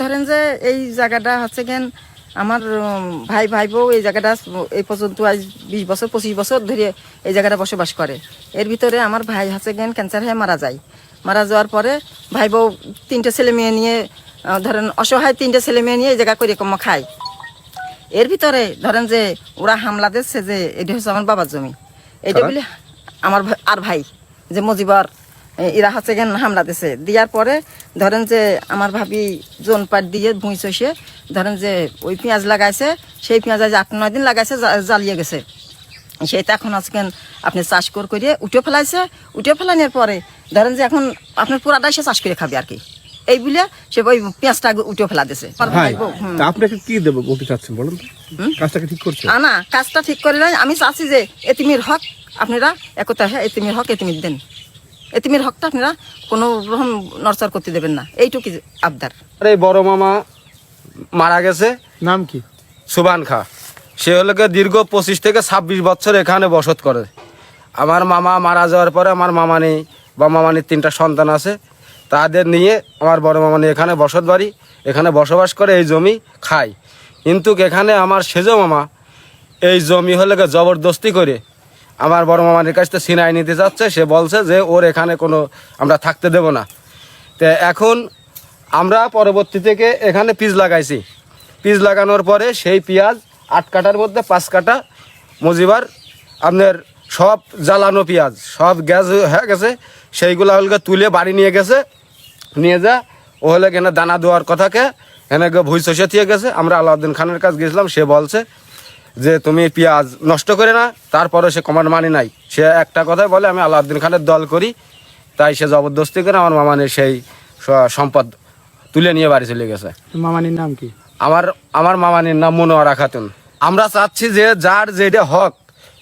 ধরেন যে এই জায়গাটা হচ্ছে কেন আমার ভাই ভাই বউ এই জায়গাটা এই পর্যন্ত আজ বিশ বছর পঁচিশ বছর ধরে এই জায়গাটা বসবাস করে। এর ভিতরে আমার ভাই হচ্ছে কেন ক্যান্সার হয়ে মারা যায়। মারা যাওয়ার পরে ভাই বউ তিনটে ছেলে মেয়ে নিয়ে ধরেন অসহায় তিনটে ছেলে মেয়ে নিয়ে এই জায়গা করে কম খায়। এর ভিতরে ধরেন যে ওরা হামলা দিচ্ছে যে এটা হচ্ছে আমার বাবার জমি। এটা বলে আমার আর ভাই যে মজিবার এরা হচ্ছে গেন হামলা দিছে। দেওয়ার পরে ধরেন যে আমার ভাবি জোন পাট দিয়ে ভুঁই চষে ধরেন যে ওই পেঁয়াজ লাগাইছে সেই পেঁয়াজ আজ আট নয় দিন লাগাইছে জ্বালিয়ে গেছে। সেটা এখন আজকে আপনি চাষ করে করে উঠে ফেলাইছে। উঠে ফেলানোর পরে ধরেন যে এখন আপনার পুরাটাই সে চাষ করে খাবে আর কি। এই বলে সে ওই পেঁয়াজটা উঠে ফেলা দিছে। আপনাকে কি দেবো বলতে চাচ্ছেন বলুন কাজটাকে ঠিক করছে? আনা কাজটা ঠিক করে আমি চাচ্ছি যে এতিমির হক আপনারা একতা হ্যাঁ এতিমির হক এতিমির দেন। এতিমির হকটা আপনারা কোনো রকম নরচার করতে দেবেন না। এইটুকু আবদার। আর এই বড় মামা মারা গেছে। নাম কি? সুবান খা। সে হলো গিয়ে দীর্ঘ পঁচিশ থেকে ছাব্বিশ বছর এখানে বসত করে। আমার মামা মারা যাওয়ার পরে আমার মামা নেই বা মামানির তিনটা সন্তান আছে। তাদের নিয়ে আমার বড় মামানি এখানে বসত বাড়ি এখানে বসবাস করে এই জমি খায়। কিন্তু এখানে আমার সেজ মামা এই জমি হলে গিয়ে জবরদস্তি করে আমার বড় মামানির কাছ থেকে সিনাই নিতে যাচ্ছে, সে বলছে যে ওর এখানে কোনো আমরা থাকতে দেব না। তো এখন আমরা পরবর্তী থেকে এখানে পিস লাগাইছি। পিস লাগানোর পরে সেই পেঁয়াজ আট কাটার মধ্যে পাঁচ কাটা মজিবার আপনার সব জ্বালানো পেঁয়াজ, সব গ্যাস হয়ে গেছে, সেইগুলো হলকে তুলে বাড়ি নিয়ে গেছে। নিয়ে যা, ও হলে কেন দানা দেওয়ার কথাকে, এনে ভুই চষে দিয়ে গেছে। আমরা আলাউদ্দিন খানের কাছে গেছিলাম, সে বলছে যে তুমি পেঁয়াজ নষ্ট করে না তারপরে সে কমান্ড মানে নাই। সে একটা কথাই বলে আমি আলাউদ্দিন খানের দল করি তাই সে জবরদস্তি করে আমার মামানের সেই সম্পদ তুলে নিয়ে বাড়ি চলে গেছে। মামানির নাম কি? আমার আমার মামানির নাম মনোয়ারা খাতুন আমরা চাচ্ছি যে যার যেটা হক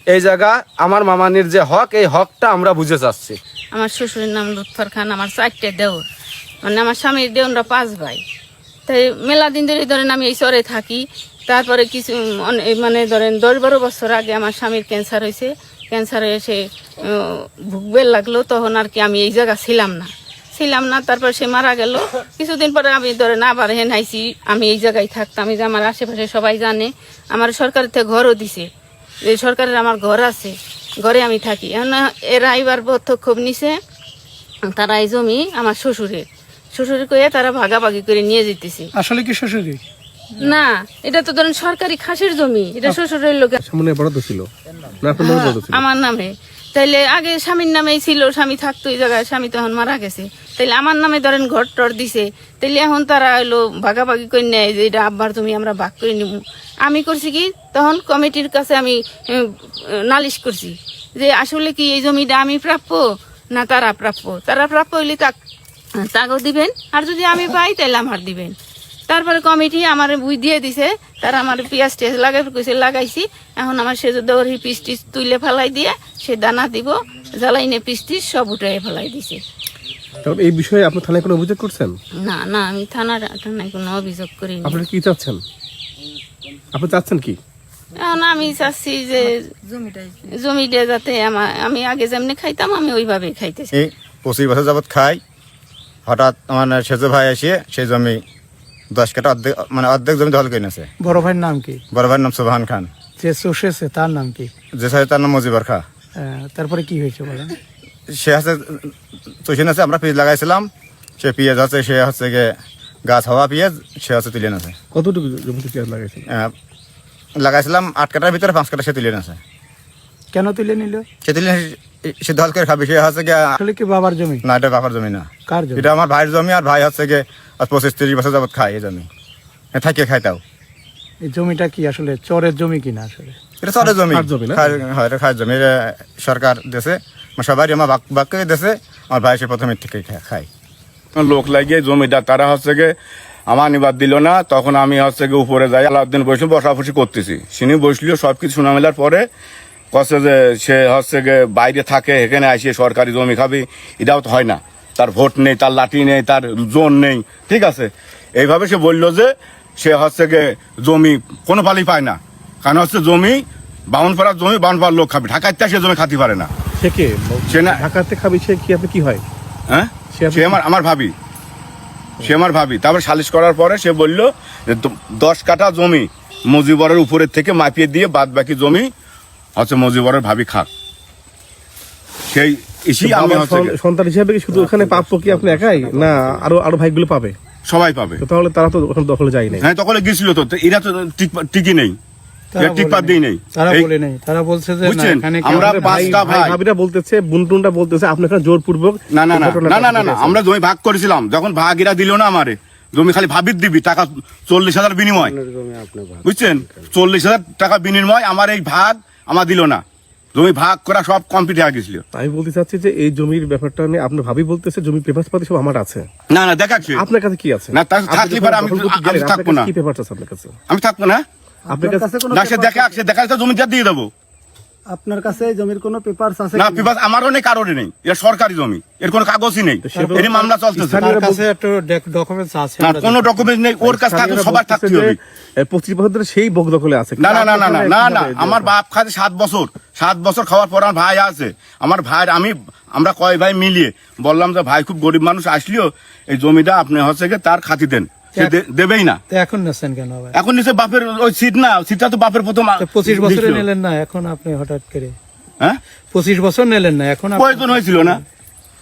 এই জায়গা আমার মামানির যে হক এই হকটা আমরা বুঝে চাচ্ছি। আমার শ্বশুরের নাম লুৎফর খান আমার চারটে দেওর মানে আমার স্বামীর দেওররা পাঁচ ভাই। তাই মেলা দিন ধরে ধরেন আমি এই চরে থাকি তারপরে কিছু মানে ধরেন দশ বারো বছর আগে আমার স্বামীর ক্যান্সার হয়েছে। ক্যান্সার হয়ে সে ভুগবে লাগল, তখন আর কি আমি এই জায়গা ছিলাম না। ছিলাম না, তারপর সে মারা গেল। কিছুদিন পরে আমি ধরেন আবার হেন আইছি, আমি এই জায়গায় থাকতাম। এই যে আমার আশেপাশে সবাই জানে, আমার সরকারের থেকে ঘরও দিছে। যে সরকারের আমার ঘর আছে, ঘরে আমি থাকি। এখন এরা এবার পদক্ষেপ নিছে, তারা এই জমি আমার শ্বশুরের। শ্বশুরের কয়ে তারা ভাগাভাগি করে নিয়ে যেতেছে আসলে কি শ্বশুরি না এটা তো ধরেন সরকারি খাসের জমি এটা শ্বশুরের লোকে সামনে বরাদ্দ ছিল। নামে ছিল। আমার নামে। তাইলে আগে স্বামীর নামেই ছিল স্বামী থাকতো এই জায়গায় স্বামী তখন মারা গেছে। তাইলে আমার নামে ধরেন ঘর টর দিছে। তাইলে এখন তারা হলো ভাগাভাগি করে নেয় যে এটা আব্বার তুমি আমরা ভাগ করে নিব আমি করছি কি তখন কমিটির কাছে আমি নালিশ করছি যে আসলে কি এই জমিটা আমি প্রাপ্য না তারা প্রাপ্য? তারা প্রাপ্য হইলে তাক তাকেও দিবেন আর যদি আমি পাই তাহলে আমার দিবেন। তারপরে কমিটি আমার বুঝ দিয়ে দিছে। তারা আমার পেঁয়াজ টেয়াজ লাগাই কইছে লাগাইছি। এখন আমার সে দৌড়ি পিস টিস তুলে ফেলাই দিয়ে সে দানা দিব জ্বালাইনে পিস টিস সব উঠে ফেলাই দিছে। তারপর এই বিষয়ে আপনি থানায় কোনো অভিযোগ করছেন? না না আমি থানার থানায় কোনো অভিযোগ করিনি। আপনারা কি চাচ্ছেন? আপনি চাচ্ছেন কি? এখন আমি চাচ্ছি যে জমিটাই জমিটা যাতে আমার আমি আগে যেমনি খাইতাম আমি ওইভাবেই খাইতেছি। পঁচিশ বছর যাবৎ খাই হঠাৎ আমার সেজ ভাই এসে সেই জমি দশ কাটা অর্ধেক মানে অর্ধেক জমি দখল করে নিয়েছে বড় ভাইয়ের নাম কি বড় ভাইয়ের নাম সুবাহান খান যে চষেছে তার নাম কি যে সাহেব তার নাম মজিবর খা আহ, তারপরে কি হয়েছে বলেন সে আছে চষে আছে আমরা পিঁয়াজ লাগাইছিলাম সে পেঁয়াজ আছে সে হচ্ছে গিয়ে গাছ হওয়া পেঁয়াজ সে হচ্ছে তুলে নেছে কতটুকু জমিতে পেঁয়াজ লাগাইছেন আহ, লাগাইছিলাম আট কাটার ভিতরে পাঁচ কাটা সে তুলে নেছে কেন তুলে নিল? সে তুলে সে দল করে খাবে সে হচ্ছে গিয়ে আসলে কি বাবার জমি? না এটা বাবার জমি না। কার জমি? এটা আমার ভাইয়ের জমি আর ভাই হচ্ছে গিয়ে আজ পঁচিশ তিরিশ বছর যাবৎ খায় এই জমি। এ থাকিয়ে খাইতাও এই জমিটা কি আসলে চরের জমি কিনা আসলে? এটা চলে জমি। হয়, এটা জমি। সরকার দেশে সবাই আমার বাক বাক্য দেশে আমার ভাই সে প্রথমে থেকে খায়। লোক লাগিয়ে জমিদার তারা হচ্ছে গিয়ে আমার নিবাদ দিল না তখন আমি হচ্ছে গিয়ে উপরে যাই আলাউদ্দিন বসলে বসাবসি করতেছি। সিনি বসলিও সব কিছু শোনা মেলার পরে যে সে হচ্ছে গিয়ে বাইরে থাকে এখানে আসে সরকারি জমি খাবে এটাও তো হয় না। তার ভোট নেই তার লাঠি নেই তার জোন নেই ঠিক আছে? এইভাবে সে বলল যে সে হচ্ছে গিয়ে জমি কোনো পালি পায় না। কারণ হচ্ছে জমি বাউন পাড়ার জমি বাউন পাড়ার লোক খাবে। ঢাকাতে সে জমি খাতে পারে না। সে কে? সে না ঢাকাতে খাবি সে কি আপনি কি হয়? হ্যাঁ? সে সে আমার আমার ভাবি। সে আমার ভাবি। তারপর সালিশ করার পরে সে বলল যে দশ কাঠা জমি মজিবরের উপরের থেকে মাপিয়ে দিয়ে বাদ বাকি জমি হচ্ছে মজিবরের ভাবি খাক সেই সন্তান হিসাবে কি শুধু ওখানে প্রাপ্য কি আপনি একাই? না আরও আরও ভাইগুলো পাবে? সবাই পাবে। তাহলে তারা তো ওখানে দখলে যায় নাই। হ্যাঁ তখন গেছিল তো। এরা তো টিকি নেই। আমরা জমি ভাগ করেছিলাম। যখন ভাগ এরা দিল না আমারে জমি খালি ভাবির দিবি টাকা চল্লিশ হাজার বিনিময়। বুঝছেন? চল্লিশ হাজার টাকা বিনিময় আমার এই ভাগ আমার দিল না। জমি ভাগ করা সব কমপ্লিট হয়ে গেছিল। আমি বলতে চাচ্ছি যে এই জমির ব্যাপারটা নিয়ে আপনার ভাবি বলতেছে জমি পেপার পাতি সব আমার আছে। না না দেখাচ্ছি। আপনার কাছে কি আছে? না, তার থাকলে যখন আমি- আমি থাকব না। কি পেপার আছে আপনার কাছে? আমি থাকব না? আপনার কাছে না সে দেখা সে দেখা জমিটা দিয়ে দেবো। আপনার কাছে জমির কোনো পেপারস আছে না কি? পিপাস আমারও নেই কারোরই নেই। এটা সরকারি জমি এর কোনো কাগজই নেই। এর মামলা চলতেছে। তার কাছে একটু ডকুমেন্টস আছে না কোনো ডকুমেন্ট নেই ওর কাছে থাকলে সবার থাকতে হবে। পঁচিশ বছর ধরে সেই বক দখলে আছে। না না না না না না আমার বাপ খাতে সাত বছর। সাত বছর খাওয়ার পর আমার ভাই আছে। আমার ভাই আমি আমরা কয় ভাই মিলিয়ে বললাম যে ভাই খুব গরিব মানুষ আসলেও এই জমিটা আপনি হচ্ছে তার খাতি দেন। দেবেই না। এখন নেছেন কেন এখন নিচে বাপের ওই সিট না সিটটা তো বাপের প্রথম পঁচিশ বছরে নিলেন না এখন আপনি হঠাৎ করে? হ্যাঁ? পঁচিশ বছর নিলেন না এখন প্রয়োজন হয়েছিল না।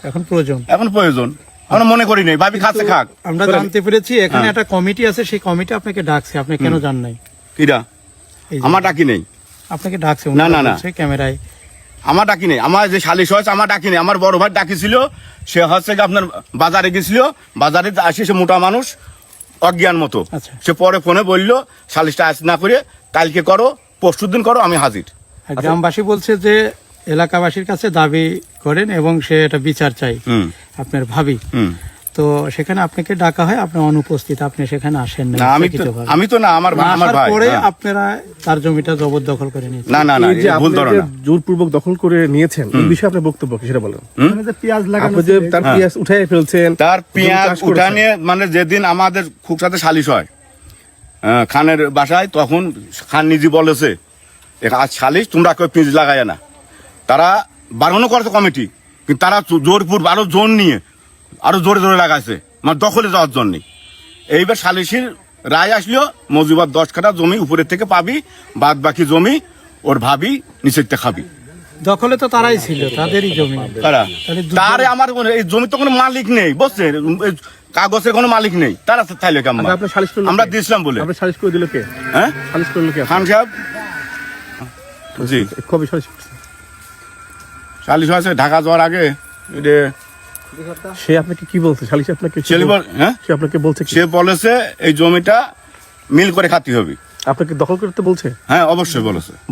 এখন প্রয়োজন। এখন প্রয়োজন। আমরা মনে করি নাই ভাবি খাচ্ছে খাক। আমরা জানতে পেরেছি এখানে একটা কমিটি আছে সেই কমিটি আপনাকে ডাকছে আপনি কেন জান নাই? কিরা? আমার ডাকি নেই। আপনাকে ডাকছে না, না, না। ক্যামেরায়। আমার ডাকি নেই। আমার যে সালিশ হয়েছে আমার ডাকি নেই। আমার বড় ভাই ডাকিছিল সে হচ্ছে আপনার বাজারে গেছিল বাজারে আসে সে মোটা মানুষ অজ্ঞান মতো। আচ্ছা। সে পরে ফোনে বলল সালিশটা আজ না করে কালকে করো পরশু দিন করো আমি হাজির। গ্রামবাসী বলছে যে এলাকাবাসীর কাছে দাবি করেন এবং সে এটা বিচার চাই আপনার ভাবি। তো সেখানে আপনাকে ডাকা হয় আপনি অনুপস্থিত আপনি সেখানে আসেন না আমি তো আমি তো না আমার আমার ভাই পরে হ্যাঁ। আপনারা তার জমিটা জবরদখল করে নিয়েছেন। না না না এই যে ভুল আপনি ধরো যে না জোরপূর্বক দখল করে নিয়েছেন এই বিষয়ে আপনার বক্তব্য কি সেটা বলেন? ওখানে যে পেঁয়াজ লাগানো আপনি যে তার পেঁয়াজ উঠাই ফেলছেন তার পেঁয়াজ উঠানে মানে যেদিন আমাদের খুব সাথে সালিশ হয় আহ, খানের বাসায় তখন খান নিজে বলেছে আজ সালিশ তোমরা কেউ পেঁয়াজ লাগায় না। তারা বারণও করেছে কমিটি কিন্তু তারা জোরপুর বারো জোন নিয়ে আরও জোরে জোরে লাগাইছে। মানে দখলে যাওয়ার জন্য। এইবার সালিশির রায় আসলেও মজুবার দশ কাঠা জমি উপরের থেকে পাবি বাদ বাকি জমি ওর ভাবি নিচের থেকে খাবি। দখলে তো তারাই ছিল তাদেরই জমি। তারা। তাহলে আমার কোনো- এই জমি তো কোনো মালিক নেই বুঝছেন? কাগজের কোনো মালিক নেই। তারা তাইলে কেমন আচ্ছা, আপনার সালিশ করল আমরা দিয়েছিলাম বলে। সালিশ করে দিল কে? হ্যাঁ? সালিশ করল কে খান সাহেব। জি। কবে সালিশ করছে? হয়েছে ঢাকা যাওয়ার আগে। এটা সে আপনাকে কি বলছে? সালিশ আপনাকে হ্যাঁ? সে আপনাকে বলছে কি? সে বলেছে এই জমিটা মিল করে খাতি হবে। আপনাকে দখল করতে বলছে? হ্যাঁ অবশ্যই বলেছে।